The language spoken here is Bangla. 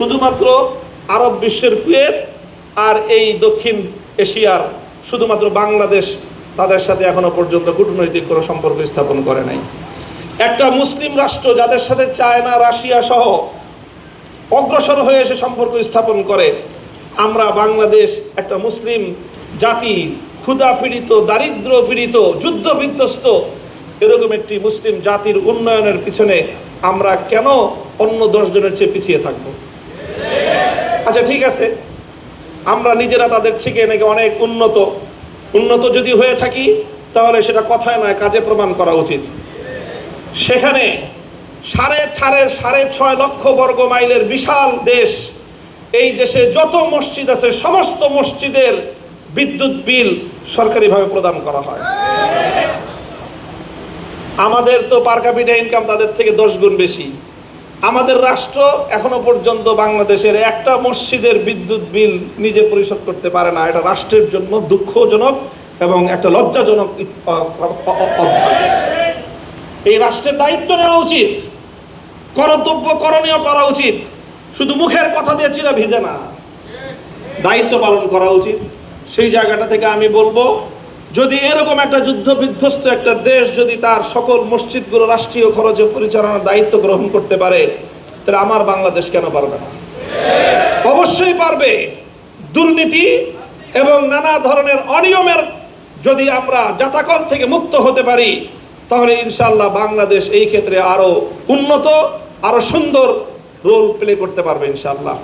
শুধুমাত্র আরব বিশ্বের কুয়েত আর এই দক্ষিণ এশিয়ার শুধুমাত্র বাংলাদেশ তাদের সাথে এখনও পর্যন্ত কূটনৈতিক কোনো সম্পর্ক স্থাপন করে নাই। একটা মুসলিম রাষ্ট্র যাদের সাথে চায়না, রাশিয়া সহ অগ্রসর হয়ে এসে সম্পর্ক স্থাপন করে, আমরা বাংলাদেশ একটা মুসলিম জাতি ক্ষুধা পীড়িত, দারিদ্র পীড়িত, যুদ্ধ বিধ্বস্ত, এরকম একটি মুসলিম জাতির উন্নয়নের পিছনে আমরা কেন অন্য দশজনের চেয়ে পিছিয়ে থাকব? আচ্ছা ঠিক আছে। আমরা নিজেরা তাদের থেকে নাকি অনেক উন্নত। উন্নত যদি হয়ে থাকি, তাহলে সেটা কথায় নয়, কাজে প্রমাণ করা উচিত। সেখানে সাড়ে ছাড়ের সাড়ে ছয় লক্ষ বর্গ মাইলের বিশাল দেশ, এই দেশে যত মসজিদ আছে, সমস্ত মসজিদের বিদ্যুৎ বিল সরকারিভাবে প্রদান করা হয়। আমাদের তো পার ক্যাপিটা ইনকাম তাদের থেকে দশ গুণ বেশি। আমাদের রাষ্ট্র এখনও পর্যন্ত বাংলাদেশের একটা মসজিদের বিদ্যুৎ বিল নিজে পরিশোধ করতে পারে না। এটা রাষ্ট্রের জন্য দুঃখজনক এবং একটা লজ্জাজনক এই রাষ্ট্রের দায়িত্ব নেওয়া উচিত। কর্তব্য করণীয় করা উচিত। শুধু মুখের কথা দিয়ে চিরা ভিজে না। দায়িত্ব পালন করা উচিত। সেই জায়গাটা থেকে আমি বলব যদি এরকম একটা যুদ্ধ বিধ্বস্ত একটা দেশ যদি তার সকল মসজিদগুলো রাষ্ট্রীয় খরচে পরিচালনার দায়িত্ব গ্রহণ করতে পারে, তাহলে আমার বাংলাদেশ কেন পারবে না? অবশ্যই পারবে। দুর্নীতি এবং নানা ধরনের অনিয়মের যদি আমরা জাতাকল থেকে মুক্ত হতে পারি, তাহলে ইনশাল্লাহ বাংলাদেশ এই ক্ষেত্রে আরও উন্নত আরও সুন্দর রোল প্লে করতে পারবে ইনশাল্লাহ